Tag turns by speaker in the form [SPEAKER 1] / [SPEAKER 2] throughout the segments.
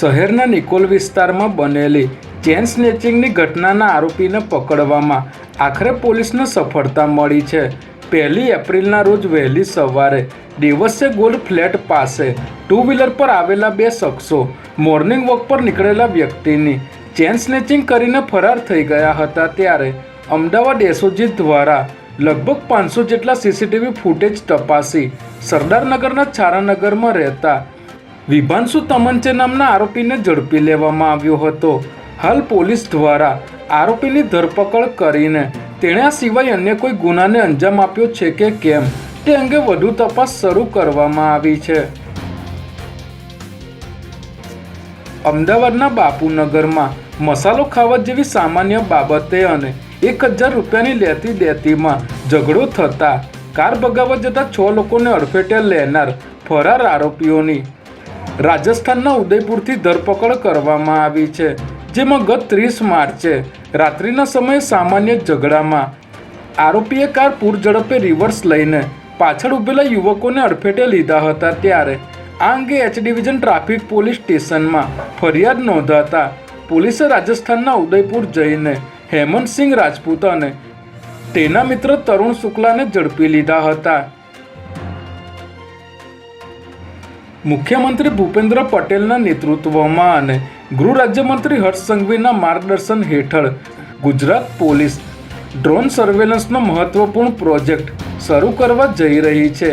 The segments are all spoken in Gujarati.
[SPEAKER 1] શહેરના નિકોલ વિસ્તારમાં બનેલી ચેન સ્નેચિંગની ઘટનાના આરોપીને પકડવામાં આખરે પોલીસને સફળતા મળી છે. પહેલી એપ્રિલના રોજ વહેલી સવારે દિવસે ગોલ્ડ ફ્લેટ પાસે ટુ વ્હીલર પર આવેલા બે શખ્સો મોર્નિંગ વોક પર નીકળેલા વ્યક્તિની ચેન સ્નેચિંગ કરીને ફરાર થઈ ગયા હતા ત્યારે અમદાવાદ એસઓજી દ્વારા લગભગ પાંચસો જેટલા સીસીટીવી ફૂટેજ તપાસી સરદારનગરના છારાનગરમાં રહેતા વિભાંશુ તમંચે નામના આરોપીને ઝડપી લેવામાં આવ્યો હતો. હાલ પોલીસ દ્વારા આરોપીની ધરપકડ કરીને તેણે આ સિવાય અન્ય કોઈ ગુનાને અંજામ આપ્યો છે કે કેમ, તે અંગે વધુ તપાસ શરૂ કરવામાં આવી છે. અમદાવાદના બાપુનગરમાં મસાલો ખાવા જેવી સામાન્ય બાબતે અને એક હજાર રૂપિયાની લેતી દેતીમાં ઝઘડો થતાં કાર બગાવવા જતા છ લોકોને અડફેટે લેનાર ફરાર આરોપીઓની રાજસ્થાનના ઉદયપુરથી ધરપકડ કરવામાં આવી છે, જેમાં ગત ત્રીસ માર્ચે રાત્રિના સમયે સામાન્ય ઝઘડામાં આરોપીએ કાર પૂરઝડપે રિવર્સ લઈને પાછળ ઊભેલા યુવકોને અડફેટે લીધા હતા ત્યારે આ અંગે એચ ડિવિઝન ટ્રાફિક પોલીસ સ્ટેશનમાં ફરિયાદ નોંધાતા પોલીસે રાજસ્થાનના ઉદયપુર જઈને હેમંતસિંહ રાજપૂત અને તેના મિત્ર તરુણ શુક્લાને ઝડપી લીધા હતા. મુખ્યમંત્રી ભૂપેન્દ્ર પટેલના નેતૃત્વમાં અને ગૃહ રાજ્યમંત્રી હર્ષ સંઘવીના માર્ગદર્શન હેઠળ ગુજરાત પોલીસ ડ્રોન સર્વેલન્સનો મહત્વપૂર્ણ પ્રોજેક્ટ શરૂ કરવા જઈ રહી છે.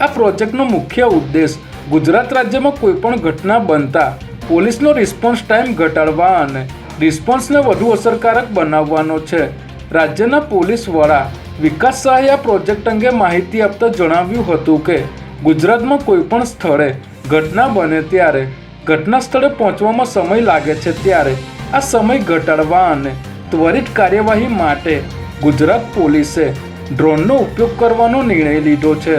[SPEAKER 1] આ પ્રોજેક્ટનો મુખ્ય ઉદ્દેશ ગુજરાત રાજ્યમાં કોઈપણ ઘટના બનતા પોલીસનો રિસ્પોન્સ ટાઈમ ઘટાડવા અને રિસ્પોન્સને વધુ અસરકારક બનાવવાનો છે. રાજ્યના પોલીસ વડા વિકાસ શાહે આ પ્રોજેક્ટ અંગે માહિતી આપતા જણાવ્યું હતું કે ગુજરાતમાં કોઈપણ સ્થળે ઘટના બને ત્યારે ઘટના સ્થળે પહોંચવામાં સમય લાગે છે ત્યારે આ સમય ઘટાડવા અને ત્વરિત કાર્યવાહી માટે ગુજરાત પોલીસે ડ્રોનનો ઉપયોગ કરવાનો નિર્ણય લીધો છે.